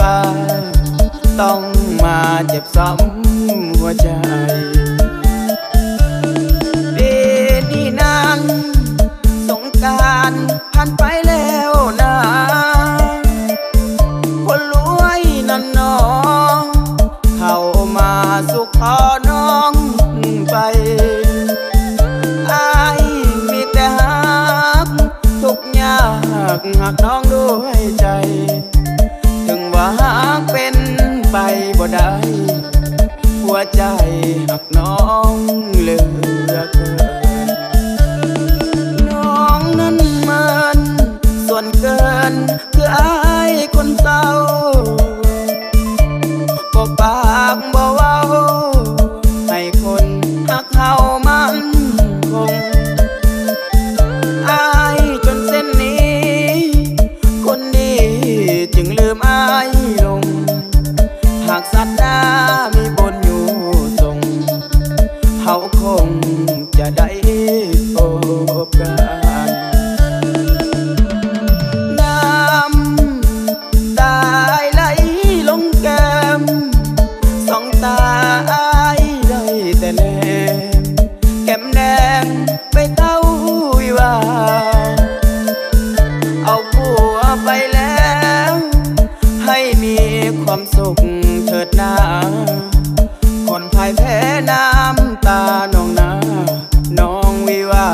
ฟ้า ต้องมาเจ็บซ้ำหัวใจเปีนี้นานสงการผ่านไปแล้วนะคนรวยนั่นนอเข้ามาสุขพอน้องไปไอามีแต่หักทุกยากหักน้องด้วย ใจหักน้องเหลือเกิน น้องนั้นมันส่วนเกินคืออายคนเศร้าบอกปากบอกว่าให้คนหักเฮามันคง น้ำตาน้องนาน้องวิวา